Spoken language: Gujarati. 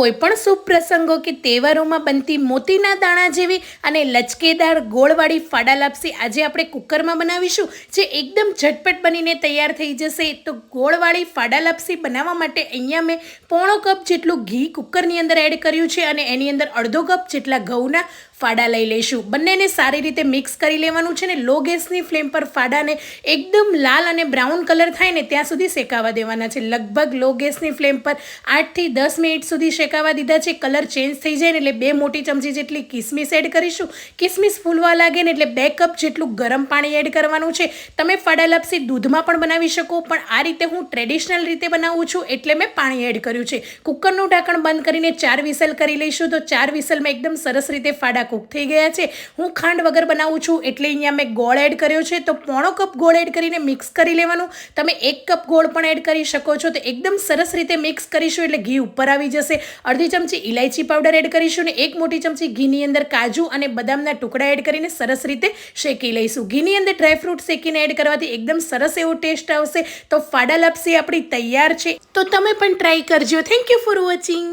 કોઈપણ શુભ પ્રસંગો કે તહેવારોમાં બનતી મોતીના દાણા જેવી અને લચકેદાર ગોળવાળી ફાડા લાપસી આજે આપણે કુકરમાં બનાવીશું, જે એકદમ ઝટપટ બનીને તૈયાર થઈ જશે. તો ગોળવાળી ફાડા લાપસી બનાવવા માટે અહીંયા મેં પોણો કપ જેટલું ઘી કુકરની અંદર એડ કર્યું છે અને એની અંદર અડધો કપ જેટલા ઘઉંના ફાડા લઈ લઈશું. બંનેને સારી રીતે મિક્સ કરી લેવાનું છે ને લો ગેસની ફ્લેમ પર ફાડાને એકદમ લાલ અને બ્રાઉન કલર થાય ને ત્યાં સુધી શેકાવા દેવાના છે. લગભગ લો ગેસની ફ્લેમ પર આઠથી દસ મિનિટ સુધી શેકાવા દીધા છે. કલર ચેન્જ થઈ જાય ને એટલે બે મોટી ચમચી જેટલી કિસમિસ એડ કરીશું. કિસમિસ ફૂલવા લાગે ને એટલે બે કપ જેટલું ગરમ પાણી એડ કરવાનું છે. તમે ફાડા લાપસી દૂધમાં પણ બનાવી શકો, પણ આ રીતે હું ટ્રેડિશનલ રીતે બનાવું છું એટલે મેં પાણી એડ કર્યું છે. કુકરનું ઢાંકણ બંધ કરીને ચાર વિસલ કરી લઈશું. તો ચાર વિસલમાં એકદમ સરસ રીતે ફાડા કૂક થઈ ગયા છે. હું ખાંડ વગર બનાવું છું એટલે અહીંયા મેં ગોળ એડ કર્યો છે. તો પોણો કપ ગોળ એડ કરીને મિક્સ કરી લેવાનું. તમે એક કપ ગોળ પણ એડ કરી શકો છો. તો એકદમ સરસ રીતે મિક્સ કરીશું એટલે ઘી ઉપર આવી જશે. અડધી ચમચી ઇલાયચી પાવડર એડ કરીશું ને એક મોટી ચમચી ઘીની અંદર કાજુ અને બદામના ટુકડા એડ કરીને સરસ રીતે શેકી લઈશું. ઘીની અંદર ડ્રાયફ્રૂટ શેકીને એડ કરવાથી એકદમ સરસ એવો ટેસ્ટ આવશે. તો ફાડા લાપસી આપણી તૈયાર છે. તો તમે પણ ટ્રાય કરજો. Thank you for watching